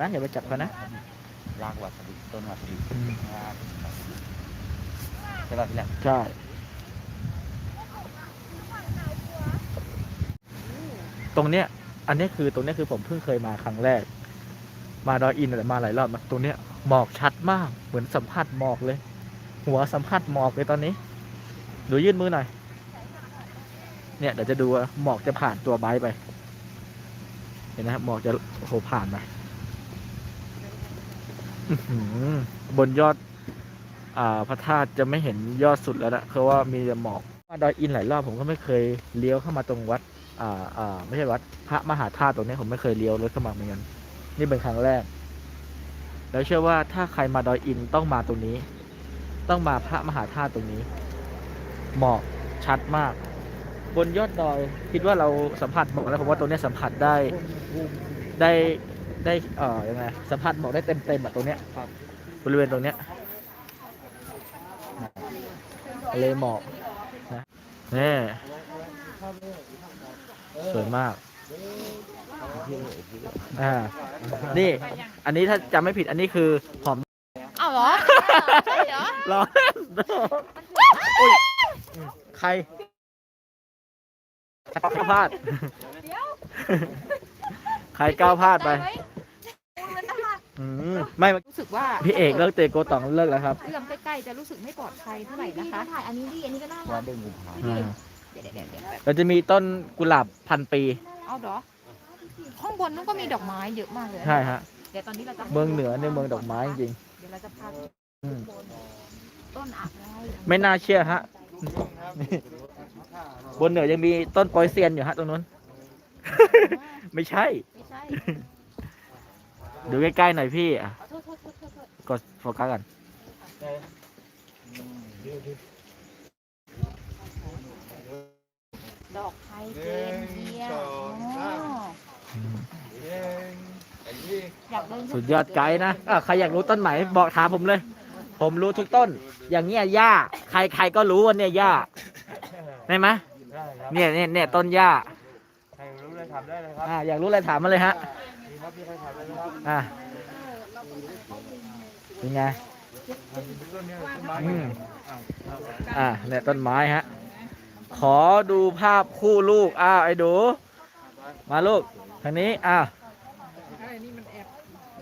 นะอย่าไปจับเขานะรากวาซาบิต้นวาซาบิอืมรากใช่ป่ะพี่แหลมใช่ตรงเนี้ย อันเนี้ยคือตรงเนี้ยคือผมเพิ่งเคยมาครั้งแรก มาดอยอินแต่มาหลายรอบมาตรงเนี้ยหมอกชัดมาก เหมือนสัมผัสหมอกเลย หัวสัมผัสหมอกเลยตอนนี้ ดูยื่นมือหน่อย เนี่ยเดี๋ยวจะดูว่าหมอกจะผ่านตัวไบค์ไป เห็นนะครับหมอกจะโอ้โหผ่านไปอื้อหือ บนยอด อ่าพระธาตุจะไม่เห็นยอดสุดแล้วนะเพราะว่ามีแต่หมอกมาดอยอินหลายรอบผมก็ไม่เคยเลี้ยวเข้ามาตรงวัด อ่าอ่าไม่ใช่วัด พระมหาธาตุตรงนี้ผมไม่เคยเลี้ยวรถเข้ามาเหมือนกันนี่เป็นครั้งแรก แล้วเชื่อว่าถ้าใครมาดอยอินต้องมาตรงนี้ ต้องมาพระมหาธาตุตรงนี้ หมอกชัดมาก บนยอดดอย คิดว่าเราสัมผัสหมอกแล้วผมว่าตรงนี้สัมผัสได้ได้ ได้เอ่อยังไงสัมผัสหมอกได้เต็มเต็มๆอะตรงเนี้ยบริเวณตรงเนี้ยทะเลหมอกนะนี่สวยมากอ่านี่อันนี้ถ้าจำไม่ผิดอันนี้คือหอมอ้าวเหรอใช่เหรอร้อนอุ้ยใครก้าวพลาด ใครก้าวพลาดไป อืมไม่รู้สึกว่าพี่เอกเลิกเตะโกตองเลิกแล้วครับเรื่องใกล้ๆจะรู้สึกไม่ปลอดภัยเท่าไหร่นะคะ ถ่ายอันนี้ดิอันนี้ก็น่าวัรันกเดือนกุมภาอ่าเดี๋ยวเดี๋ยวเดี๋ยวเราจะมีต้นกุหลาบพันปี เอาเหรอข้างบนนู้นก็มีดอกไม้เยอะมากเลยใช่ฮะ เดี๋ยวตอนนี้เราจะเมืองเหนือในยเมืองดอกไม้จริงเดี๋ยวเราจะพาไปๆอืมต้นอะไรไม่น่าเชื่อฮะบนเหนือยังมีต้นโปอยเซียนอยู่ฮะตรงนู้น ไม่ใช่ ไม่ใช่ ดูใกล้ๆหน่อยพี่อะโทษโทษโทษโทษโทษกดโฟกัสกันดอกไทยเจนเยียอ๋ออยากเดินสุดยอดไกด์นะอะใครอยากรู้ต้นไหนบอกถามผมเลย ผมรู้ทุกต้น อย่างเงี้ยหญ้า ใครใครก็รู้ว่าเนี่ยหญ้าได้ไหมเนี่ยเนี่ยเนี่ยต้นหญ้า ใครรู้เลยทำได้เลยครับ อะอยากรู้อะไรถามมาเลยฮะมี ครับพี่ใครทำได้เลยครับอะเป็นไงต้นนี้ต้นไม้อืมอะเนี่ยต้นไม้ฮะ ขอดูภาพคู่ลูก อ้าว ไอ้ดู มาลูก ทางนี้ อ้าว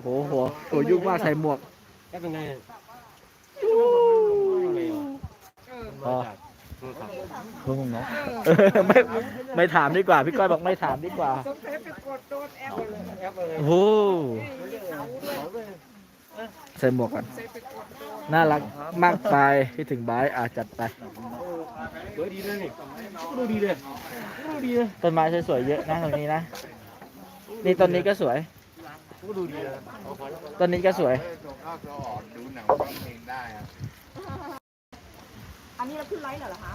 โอ้โหโอ้ยุ่งมากใส่หมวก แค่เป็นไงพอเพิ่ งเนาะเออไม่ไม่ถามดีกว่า พี่ก้อยบอกไม่ถามดีกว่าโอ้โหใส่หมวกก่อนน่ารักมากไปคิดถึงบายอาจัดไปดูดีเลยนี่ดูดีเลยดูดีเลยต้นไม้สวยๆเยอะนะตรงนี้นะนี่ต้นนี้ก็สวยดูดีเลยต้นนี้ก็สวย อันนี้เราขึ้นไลฟ์เหรอคะ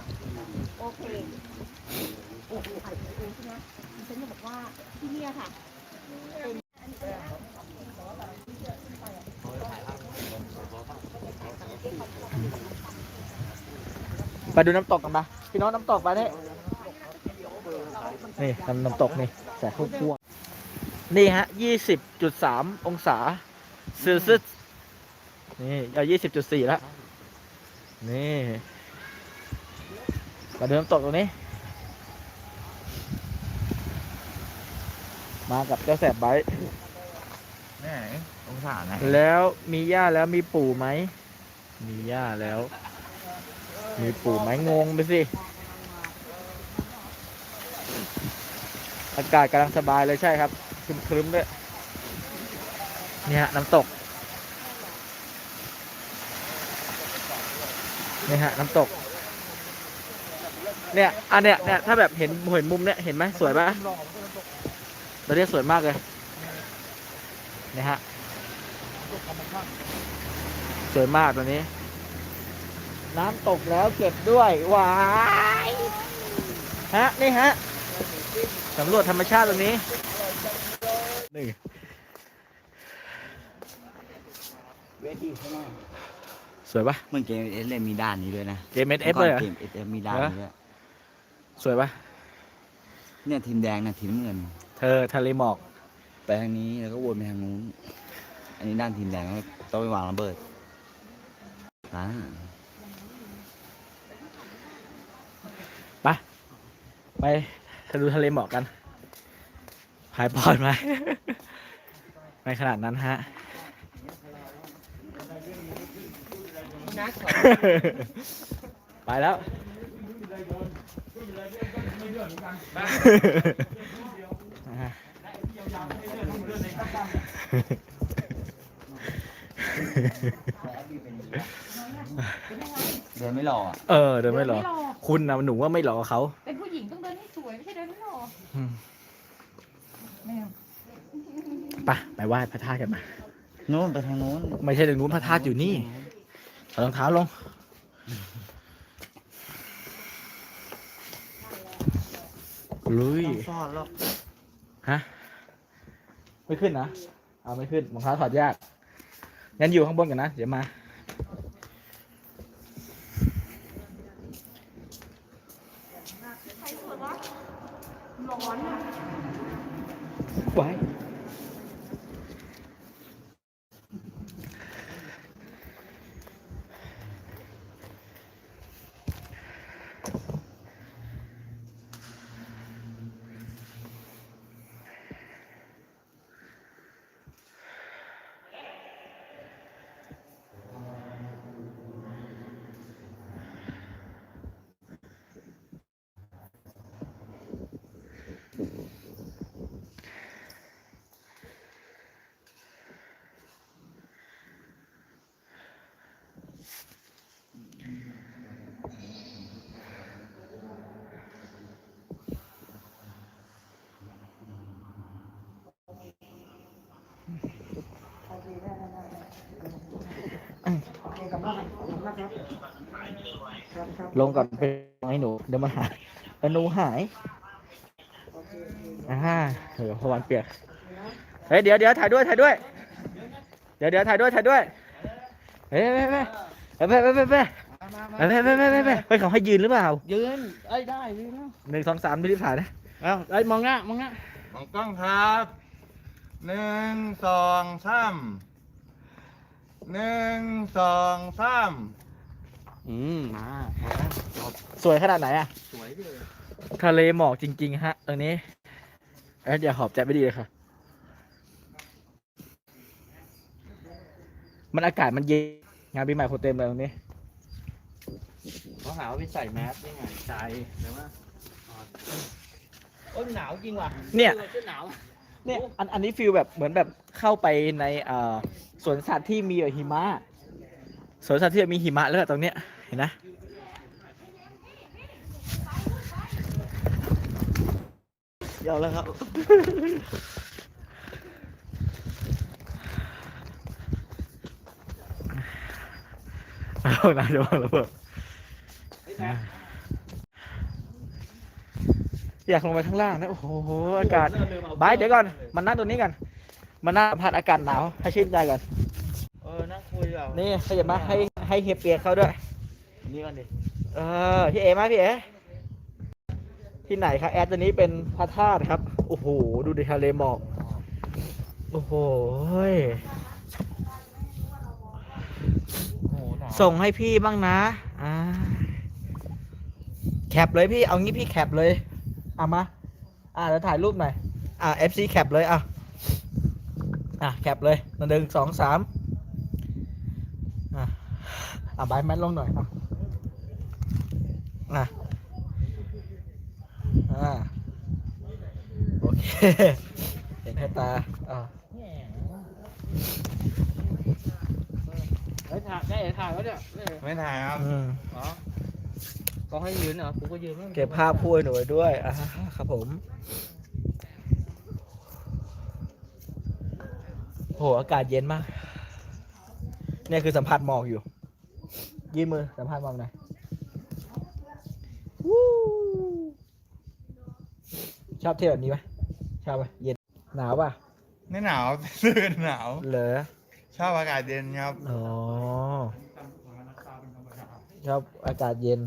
โอเคโอ้โหถ่ายเองใช่ไหมดิฉันจะบอกว่าที่เนี่ยค่ะไปดูน้ำตกกันปะพี่น้องน้ำตกไปนี่นี่น้ำน้ำตกนี่แสงพุ่งพวงนี่ฮะยี่สิบจุดสามองศาเซลเซียสนี่เอายี่สิบจุดสี่แล้วนี่ มาดูน้ำตกตรงนี้ มากับเจ้าแสบไบค์แน่องศาไหนแล้วมีหญ้าแล้วมีปู่ไหม มีหญ้าแล้ว มีปู่ไหมงงไปสิ อากาศกำลังสบายเลยใช่ครับครึ้มๆด้วยเนี่ยฮะน้ำตกนี่ฮะน้ำตก เนี่ยอันเนี้ยเนี่ยถ้าแบบเห็นเห็นมุมเนี้ยเห็นไหมสวยปะตอนนี้สวยมากเลยเนี่ยฮะสวยมากตอนนี้ น้ำตกแล้วเก็บด้วยหวายฮะนี่ฮะสำรวจธรรมชาติตรงนี้นี่เวทีข้างหน้าสวยปะเหมือนเกมเอสเลยมีด้านนี้ด้วยนะเกมเอสเอฟเลยเหรอ เกมเอสเอฟมีด้านนี้ด้วย สวยปะเนี่ยทีมแดงนะทีมน้ำเงิน เธอทะเลหมอก ไปทางนี้แล้วก็วนไปทางนู้น อันนี้ด้านทีมแดงต้องไปวางระเบิดอ่าไปไปทะลุทะเลหมอกกันหายปอดไหม ไม่ขนาดนั้นฮะ ไปแล้วอะ เดินไม่รออะเออเดินไม่หรอคุณนะหนูว่าไม่หรอเขาเป็นผู้หญิงต้องเดินให้สวยไม่ใช่เดินไม่หล่ออืมแม่งไปไปไหว้พระธาตุกันมา นู้นไปทางนู้น ไม่ใช่ตรงนู้นพระธาตุอยู่นี่เอารองเท้าลง ลุยต้องซ่อนหรอกฮะ ไม่ขึ้นนะ เอาไม่ขึ้นรองเท้าถอดยาก งั้นอยู่ข้างบนกันนะ เดี๋ยวมา ลงก่อนไปให้หนู เดี๋ยวมันหายเดี๋ยวหนูหายอ่าเดี๋ยวพวันเปียกเฮ้ยเดี๋ยวเดี๋ยวถ่ายด้วยถ่ายด้วย เดี๋ยวเดี๋ยวถ่ายด้วยถ่ายด้วยเฮ้ยไปไปไปไปไปไปไปไปไปไปไปไปไปไปเขาให้ยืนหรือเปล่ายืนไอ้ยได้ยืนแล้วหนึ่งสองสามไม่รีบถ่ายนะเอ้าไอ้ยมองหน้ามองหน้ามองกล้องครับหนึ่งสองสาม หนึ่งสองสามอืมมาสวยขนาดไหนอะสวยเลยทะเลหมอกจริง ๆ ฮะตรงนี้เอ้ยเดี๋ยวหอบใจไม่ดีเลยค่ะ มันอากาศมันเย็นงานปีใหม่คนเต็มเลยตรงนี้เขาหาว่าไปใส่แมสได้ไงใจแต่ว่าโอ้ยหนาวจริงว่ะเนี่ยออจะหนาว เนี่ยอันอันนี้ฟิลแบบเหมือนแบบเข้าไปในเอ่อสวนสัตว์ที่มีหิมะสวนสัตว์ที่มีหิมะแล้วก็ตรงเนี้ยเห็นนะยาวแล้วครับ เอานะเดี๋ยวระเบิด อยากลงไปข้างล่างนะโอ้โหอากาศบายเดี๋ยวก่อนมานั่งตรงนี้กันมานั่งสัมผัสอากาศหนาวให้ชื่นใจก่อนเออนั่งคุยแบบนี่ขยับมาให้ให้เฮียเปียกเขาด้วยนี่กันดิเออพี่เอมาพี่เอที่ไหนครับแอดตัวนี้เป็นพระธาตุครับโอ้โหดูดิทะเลหมอกโอ้โหเฮ้ยโอ้โหหนาวส่งให้พี่บ้างนะอ่าแคปเลยพี่ เอางี้พี่แคปเลย เอามา อ่าแล้วถ่ายรูปหน่อย อ่า FC แคปเลยอะ อะแคปเลยหนึ่งสองสามอะอะบายแมทลงหน่อยอะอะอ่าโอเคเห็นแค่ตาอ่าเฮ้ยถ่ายได้ถ่ายแล้วเนี่ยเนี่ยไม่ถ่ายครับ อืม อ๋อ ก็ให้ยืนเหรอกูก็ยืนไม่เก็บภาพพูดหน่อยด้วยอ่าครับผม โห อากาศเย็นมาก เนี่ยคือสัมผัสหมอกอยู่ ยื่นมือสัมผัสหมอกหน่อยวู้ชอบเที่ยวแบบนี้ไหมชอบไหมเย็น หนาวป่ะ ไม่หนาวซื่อหนาว เหรอ ชอบอากาศเย็นครับ อ๋อ ชอบอากาศเย็น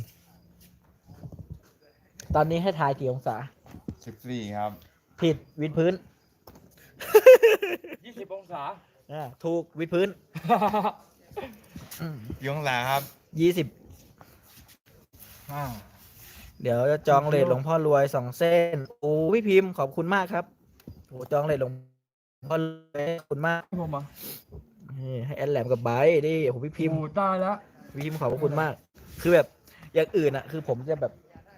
ตอนนี้ให้ทายกี่องศา สิบสี่ครับผิดวิดพื้นยี่สิบองศาอ่าถูกวิดพื้นยงหลาครับยี่สิบเดี๋ยวจะจองเลทหลวงพ่อรวยสองเส้น โอ้พี่พิมพ์ขอบคุณมากครับโอ้จองเลทหลวงพ่อรวยขอบคุณมากผมอะนี่ให้แอนแหลมกับไบร์ทดิโอ้พี่พิมพ์ โอ้ตายแล้ว พี่พิมพ์ขอบพระคุณมาก คือแบบอย่างอื่นอะคือผมจะแบบ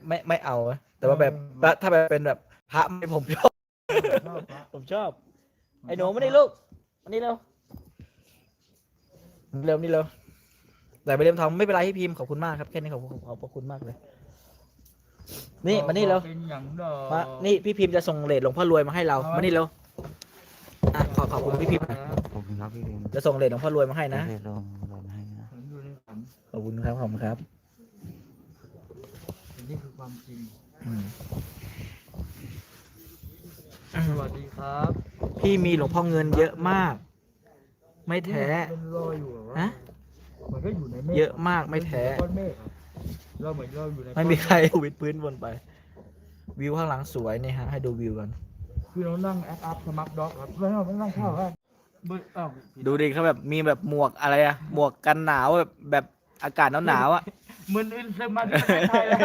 ไม่ไม่เอานะแต่ว่าแบบถ้าแบบเป็นแบบพระไม่ผมชอบผมชอบ ไอ้หนูมานี่ลูกมานี่เร็วเร็วนี่เร็วแต่ไปเรียมทองไม่เป็นไรพี่พิมพ์ขอบคุณมากครับแค่นี้ขอบคุณขอบพระคุณมากเลย นี่มานี่เร็วเป็นอย่างเด้อมานี่พี่พิมพ์จะส่งเลทหลวงพ่อรวยมาให้เรามานี่เร็วอะขอขอบคุณพี่พิมพ์หน่อยขอบคุณครับพี่พิมพ์จะส่งเลทหลวงพ่อรวยมาให้นะเดี๋ยวลองลองให้นะ ผมอยู่ในฝัน ขอบคุณครับขอบคุณครับ นี่คือความจริง อืมสวัสดีครับพี่มีหลวงพ่อเงินเยอะมาก ไม่แท้ เป็นรอยอยู่เหรอวฮะ มันก็อยู่ในเมฆเยอะมากไม่แท้ ก้อนเมฆครับเราเหมือนเราอยู่ในไม่มีก้อนเฆใครวิดพื้นบนไป วิวข้างหลังสวยนี่ฮะ ให้ดูวิวกัน คือเรานั่งแอปอัพสมัครด็อกครับแล้วเราไม่นั่งเข้าครับเบิร์อ้าวดูดิเขาแบบมีแบบหมวกอะไรอะหมวกกันหนาวแบบแบบอากาศหนาวๆอะ มึนอึนซึมมาที่ประเทศไทยแล้ว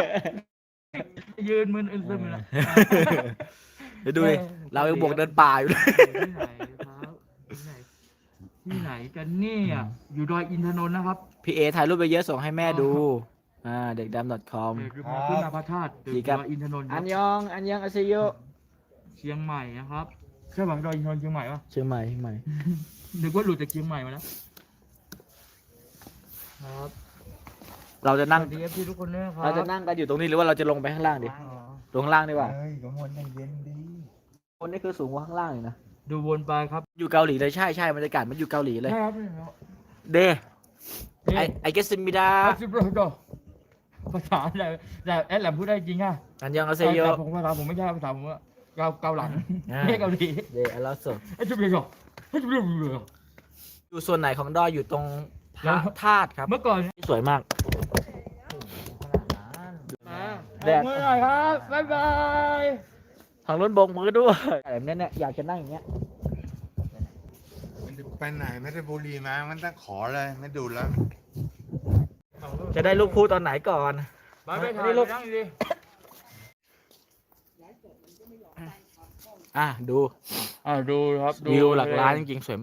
ยืนมึนอึนซึมอยู่แล้วเดี๋ยวดูดิเรายังบวกเดินป่าอยู่เลยที่ไหนครับที่ไหนที่ไหนกันเนี่ยอยู่ดอยอินทนนท์นะครับพี่เอถ่ายรูปไปเยอะส่งให้แม่ดูอ่าเด็กดำ .com เด็กมาขึ้นมาพระธาตุดีครับดอยอินทนนท์คอัรับนยองอันยองอาเซโยเชียงใหม่นะครับใช่ป่ะดอยอินทนนท์เชียงใหม่ปะเชียงใหม่เชียงใหม่นึกว่าหลุดจากเชียงใหม่มาแล้วครับ เราจะนั่ง สวัสดีเอฟซีทุกคนด้วยนะครับเราจะนั่งกันอยู่ตรงนี้หรือว่าเราจะลงไปข้างล่างดิ อ๋อลงข้างล่างดีกว่า เฮ้ยกมันยังเย็นดีคนนี้คือสูงกว่าข้างล่างอีกนะ ดูวนไปครับอยู่เกาหลีเลยใช่ใช่บรรยากาศมันอยู่เกาหลีเลย ใช่ครับเดไอไอเกสมิดาอาซิบโรโดภาษาอะไรแต่แอดแหลมพูดได้จริงอะอันยองอาเซโย แต่ผมภาษาผมไม่ใช่ภาษาผมว่าเกาเกาหลังอ่า ไม่ใช่เกาหลีเดอลาโซไอ้จุ๊บเลยเหรอไอ้จุ๊บเลยเหรออยู่ส่วนไหนของดอยอยู่ตรงพแล้ระวธาตุครับ เมื่อก่อน สวยมาก มา แดดเมื่อไหร่ครับบ๊ายบายทางรถบงมือด้วยแบบนี้เนี่ยอยากจะนั่งอย่างเงี้ย มันจะไปไหนไม่ได้บุหรีมา มันต้องขอเลย ไม่ดูดแล้ว จะได้ลูกคู่ตอนไหนก่อนมาไปถ่ายนี่ลูกนั่งดิอะ ดูอ่าดูครับดูวิวหลักล้านจริงๆสวย